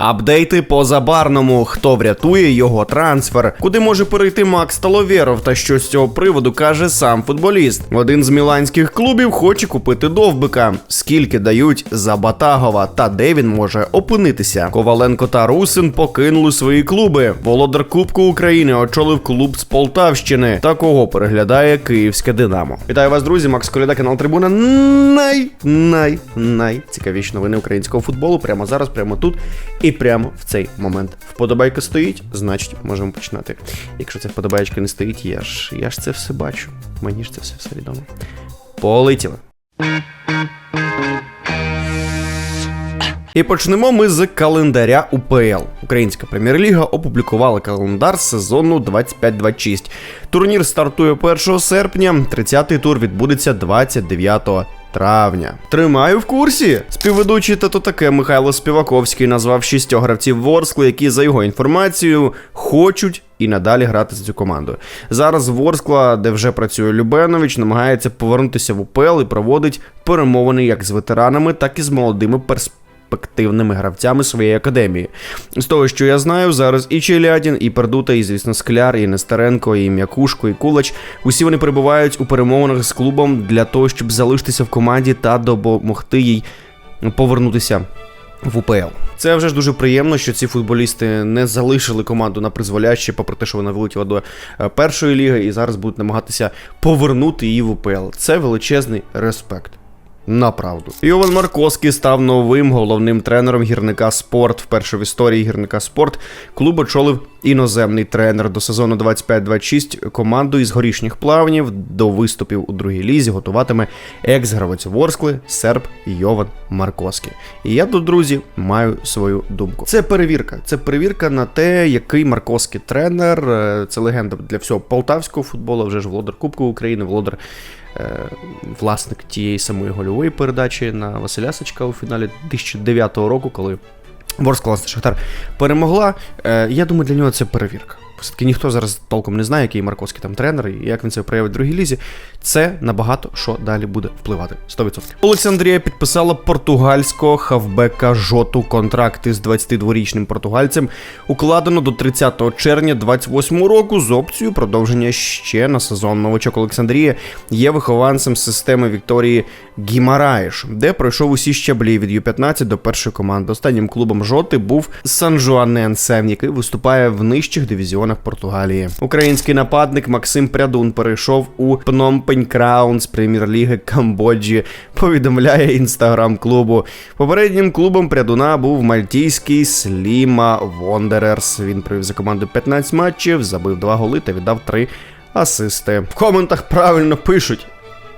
Апдейти по забарному. Хто врятує його трансфер? Куди може перейти Макс Таловєров? Та що з цього приводу каже сам футболіст? Один з міланських клубів хоче купити довбика. Скільки дають за Батагова та де він може опинитися? Коваленко та Русин покинули свої клуби. Володар Кубку України очолив клуб з Полтавщини. Та кого переглядає київське Динамо. Вітаю вас, друзі! Макс Коляда, канал Трибуна. Най най найцікавіші новини українського футболу прямо зараз, прямо тут і прямо в цей момент. Вподобайка стоїть, значить можемо починати. Якщо ця вподобайка не стоїть, я ж я ж це все бачу. Мені ж це все, все відомо. Полетіли. І почнемо ми з календаря УПЛ. Українська прем'єр-ліга опублікувала календар сезону 25-26. Турнір стартує 1 серпня, 30-й тур відбудеться 29 травня. Тримаю в курсі. Співведучий та то таке Михайло Співаковський назвав шістьох гравців Ворскли, які за його інформацією хочуть. І надалі грати за цю команду. Зараз Ворскла, де вже працює Любенович, намагається повернутися в УПЛ і проводить перемовини як з ветеранами, так і з молодими перспективами перспективними гравцями своєї академії. З того, що я знаю, зараз і Челядін, і Пердута, і звісно, Скляр, і Нестеренко, і М'якушко, і Кулач. Усі вони перебувають у перемовинах з клубом для того, щоб залишитися в команді та допомогти їй повернутися. В УПЛ це вже ж дуже приємно, що ці футболісти не залишили команду на призволяще, попри те, що вона вилетіла до е, першої ліги, і зараз будуть намагатися повернути її в УПЛ. Це величезний респект. На правду. Йован Марковський став новим головним тренером гірника спорт. Вперше в історії гірника спорт клуб очолив іноземний тренер до сезону 25-26 команду із горішніх плавнів до виступів у другій лізі готуватиме екс-гравець Ворскли серб Йован Марковський. І я тут, друзі, маю свою думку. Це перевірка. Це перевірка на те, який Марковський тренер. Це легенда для всього полтавського футболу. Вже ж володар Кубку України, володар. Власник тієї самої гольової передачі на Василя Сачка у фіналі 2009 року, коли Ворскла Шахтар перемогла. Я думаю, для нього це перевірка. Все-таки ніхто зараз толком не знає, який Марковський там тренер і як він це проявить в другій лізі. Це набагато що далі буде впливати. 100%. Олександрія підписала португальського хавбека жоту контракт із 22-річним португальцем. Укладено до 30 червня 28 року з опцією продовження ще на сезон. Новачок Олександрія є вихованцем системи Вікторії Гімараєш, де пройшов усі щаблі від Ю-15 до першої команди. Останнім клубом жоти був Сан-Жуаненсе, який виступає в нижчих дивізіонах Португалії. Український нападник Максим Прядун перейшов у Пномпень Краун з прем'єр-ліги Камбоджі. Повідомляє інстаграм клубу. Попереднім клубом Прядуна був мальтійський Сліма Вондерерс. Він провів за команду 15 матчів, забив 2 голи та віддав 3 асисти. В коментах правильно пишуть.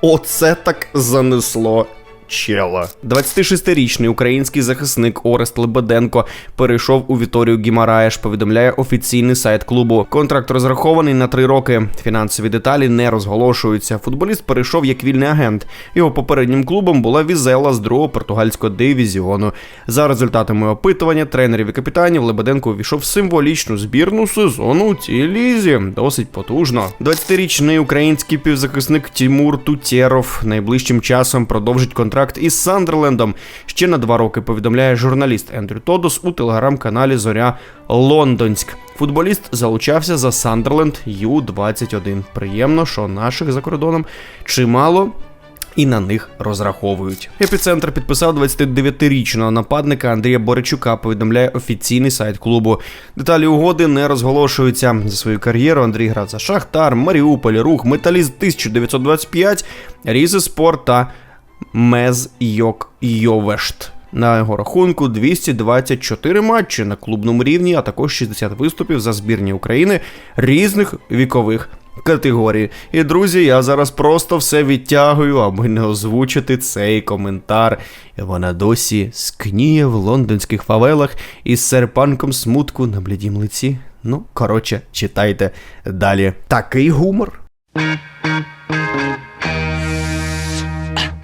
Оце так занесло чела. 26-річний український захисник Орест Лебеденко перейшов у Віторію Гімараєш. Повідомляє офіційний сайт клубу. Контракт розрахований на три роки. Фінансові деталі не розголошуються. Футболіст перейшов як вільний агент. Його попереднім клубом була Візела з другого португальського дивізіону. За результатами опитування тренерів і капітанів Лебеденко увійшов в символічну збірну сезону у цій лізі. Досить потужно. 20-річний український півзахисник Тімур Тутєров найближчим часом продовжить контракт контракт із Сандерлендом ще на два роки. Повідомляє журналіст Ендрю Тодос у телеграм-каналі Зоря Лондонськ. Футболіст залучався за Сандерленд Ю-21. Приємно, що наших за кордоном чимало. І на них розраховують. Епіцентр підписав 29-річного нападника Андрія Боричука. Повідомляє офіційний сайт клубу. Деталі угоди не розголошуються за свою кар'єру. Андрій грав за Шахтар, Маріуполь, Рух, Металіст 1925, Різи Спорт та Мез Йок Йовешт. На його рахунку 224 матчі на клубному рівні, а також 60 виступів за збірні України різних вікових категорій. І друзі, я зараз просто все відтягую, аби не озвучити цей коментар. Вона досі скніє в лондонських фавелах із серпанком смутку на блідім лиці. Ну, коротше, читайте далі. Такий гумор.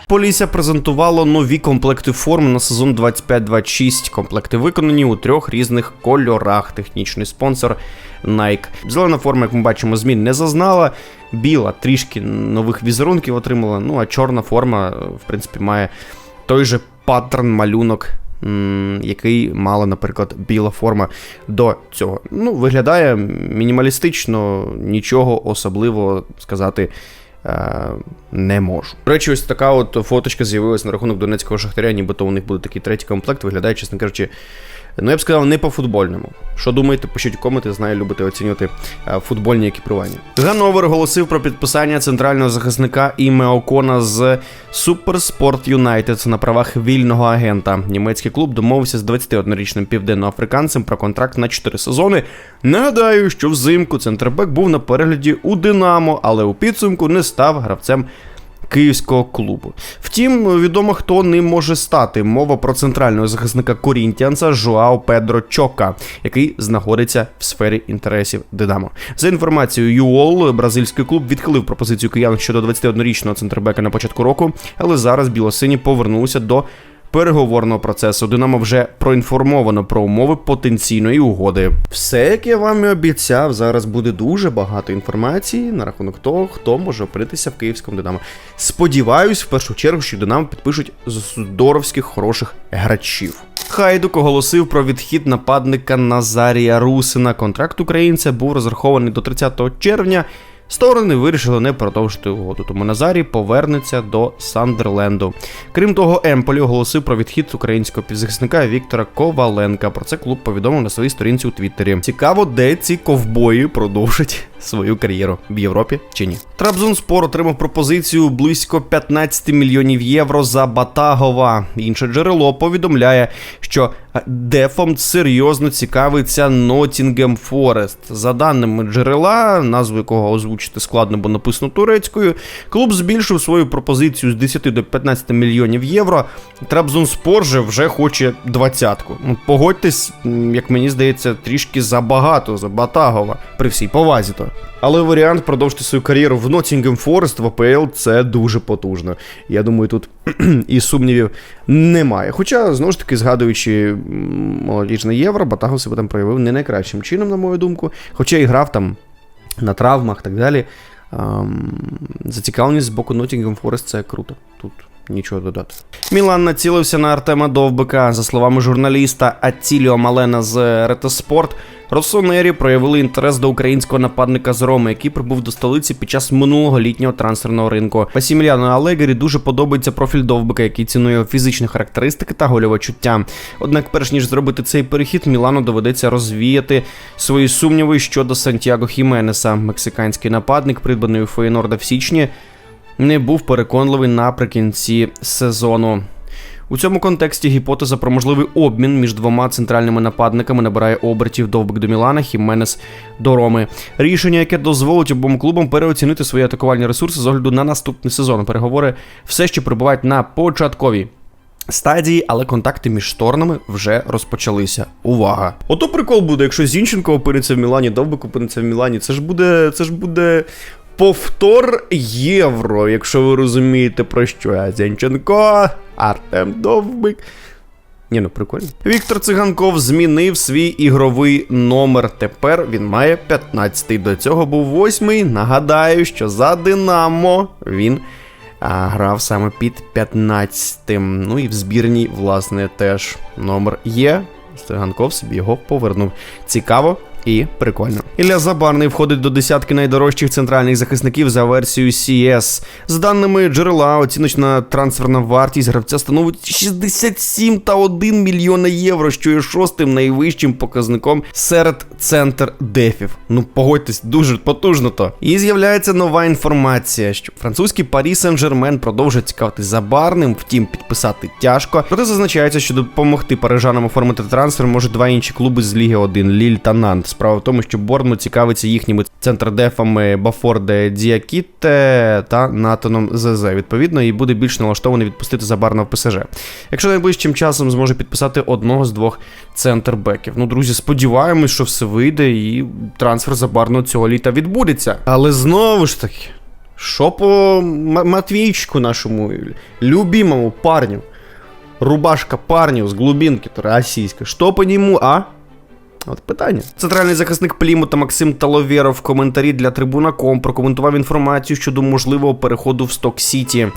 Полісся презентувало нові комплекти форм на сезон 25-26. Комплекти виконані у трьох різних кольорах. Технічний спонсор Nike. Зелена форма, як ми бачимо, змін не зазнала. Біла трішки нових візерунків отримала. Ну а чорна форма, в принципі, має той же паттерн малюнок який мала, наприклад, біла форма до цього. Ну, виглядає мінімалістично, нічого особливого сказати. Е, Не можу. До речі, ось така от фоточка з'явилась на рахунок Донецького шахтаря, нібито у них буде такий третій комплект. Виглядає, чесно кажучи, ну я б сказав, не по футбольному. Що думаєте, пишіть коменти, знаю, любите оцінювати е, футбольні екіпірування. Гановер оголосив про підписання центрального захисника Іме Окона з Суперспорт Юнайтед на правах вільного агента. Німецький клуб домовився з 21-річним південноафриканцем про контракт на 4 сезони. Нагадаю, що взимку центрбек був на перегляді у Динамо, але у підсумку не став гравцем київського клубу. Втім, відомо, хто ним може стати. Мова про центрального захисника Корінтіанса Жуао Педро Чока, який знаходиться в сфері інтересів Динамо. За інформацією ЮОЛ, бразильський клуб відхилив пропозицію киян щодо 21-річного центрбека на початку року, але зараз білосині повернулися до. Переговорного процесу Динамо вже проінформовано про умови потенційної угоди. Все, як я вам і обіцяв, зараз буде дуже багато інформації на рахунок того, хто може опинитися в київському Динамо. Сподіваюсь, в першу чергу, що Динамо підпишуть здоровських хороших грачів. Хайдук оголосив про відхід нападника Назарія Русина. Контракт українця був розрахований до 30 червня. Сторони вирішили не продовжити угоду, тому Назарій повернеться до Сандерленду. Крім того, Емполі оголосив про відхід українського півзахисника Віктора Коваленка. Про це клуб повідомив на своїй сторінці у Твіттері. Цікаво, де ці ковбої продовжать свою кар'єру в Європі чи ні. Трабзонспор отримав пропозицію близько 15 мільйонів євро за Батагова. Інше джерело повідомляє, що Дефом серйозно цікавиться Нотінгем Форест. За даними джерела, назву якого озвучити складно, бо написано турецькою, клуб збільшив свою пропозицію з 10 до 15 мільйонів євро. Трабзонспор же вже хоче двадцятку. Ну, Погодьтесь, як мені здається, трішки забагато за Батагова при всій повазі то. Але варіант продовжити свою кар'єру в Ноттінгем Форест в АПЛ це дуже потужно. Я думаю, тут і сумнівів немає. Хоча, знову ж таки, згадуючи молодіжне євро, Батагов себе там проявив не найкращим чином, на мою думку. Хоча і грав там на травмах і так далі. Ем, зацікавленість з боку Nottingham Forest це круто. Тут нічого додати. Мілан націлився на Артема Довбика. За словами журналіста Аттіліо Малена з Ретоспорт, Росонері проявили інтерес до українського нападника з Роми, який прибув до столиці під час минулого літнього трансферного ринку. Масіміліану Алегері дуже подобається профіль Довбика, який цінує його фізичні характеристики та гольове чуття. Однак, перш ніж зробити цей перехід, Мілану доведеться розвіяти свої сумніви щодо Сантьяго Хіменеса. Мексиканський нападник, придбаний у Фейнорда в січні, не був переконливий наприкінці сезону. У цьому контексті гіпотеза про можливий обмін між двома центральними нападниками набирає обертів довбик до Мілана, Хіменес до Роми. Рішення, яке дозволить обом клубам переоцінити свої атакувальні ресурси з огляду на наступний сезон. Переговори все ще перебувають на початковій. Стадії, але контакти між сторонами вже розпочалися. Увага! Ото прикол буде, якщо Зінченко опиниться в Мілані, Довбик опиниться в Мілані. Це ж буде. Це ж буде повтор євро, якщо ви розумієте про що я. Зінченко, Артем Довбик. Ні, ну прикольно. Віктор Циганков змінив свій ігровий номер. Тепер він має 15-й. До цього був 8-й. Нагадаю, що за Динамо він а, грав саме під 15-тим. Ну і в збірній, власне, теж номер є. Циганков собі його повернув. Цікаво. І прикольно. Ілля Забарний входить до десятки найдорожчих центральних захисників за версією CS. З даними джерела, оціночна трансферна вартість гравця становить 67 та 1 мільйона євро, що є шостим найвищим показником серед центр дефів. Ну погодьтесь, дуже потужно то. І з'являється нова інформація, що французький Парі Сен-Жермен продовжує цікавитись Забарним, втім підписати тяжко. Проте зазначається, що допомогти парижанам оформити трансфер можуть два інші клуби з Ліги 1 Ліль та Нант. Справа в тому, що Борнмут цікавиться їхніми центрдефами Бафорде Діакіте та Натаном ЗЗ. Відповідно, і буде більш налаштований відпустити Забарна в ПСЖ. Якщо найближчим часом зможе підписати одного з двох центрбеків. Ну, друзі, сподіваємось, що все вийде, і трансфер Забарного цього літа відбудеться. Але знову ж таки, що по Матвійчику нашому любимому парню? Рубашка парню з глубинки то російська. Що по ньому, а? От питання. Центральний захисник Плімута Максим Таловєров в коментарі для Трибуна.ком прокоментував інформацію щодо можливого переходу в Сток Сіті.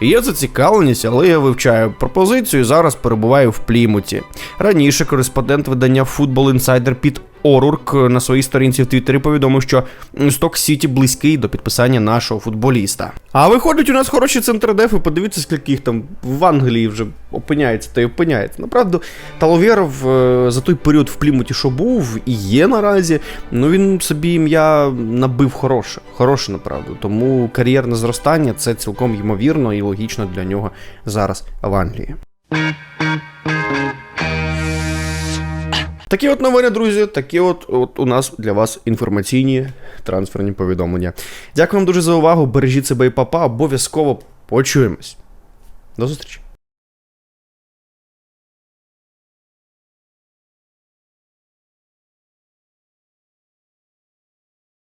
Є зацікавленість, але я вивчаю пропозицію. Зараз перебуваю в Плімуті. Раніше кореспондент видання Football Insider Піт Орурк на своїй сторінці в Твіттері повідомив, що Сток Сіті близький до підписання нашого футболіста. А виходить, у нас хороші центродефи. Подивіться, скільки їх там в Англії вже опиняється та й опиняється. Направду, Таловєров е, за той період в Плімуті, що був і є наразі, ну він собі ім'я набив хороше. Хороше, направду. Тому кар'єрне зростання це цілком ймовірно і логічно для нього зараз в Англії. Такі от новини, друзі, такі от, от у нас для вас інформаційні трансферні повідомлення. Дякую вам дуже за увагу. Бережіть себе і папа. Обов'язково почуємось. До зустрічі.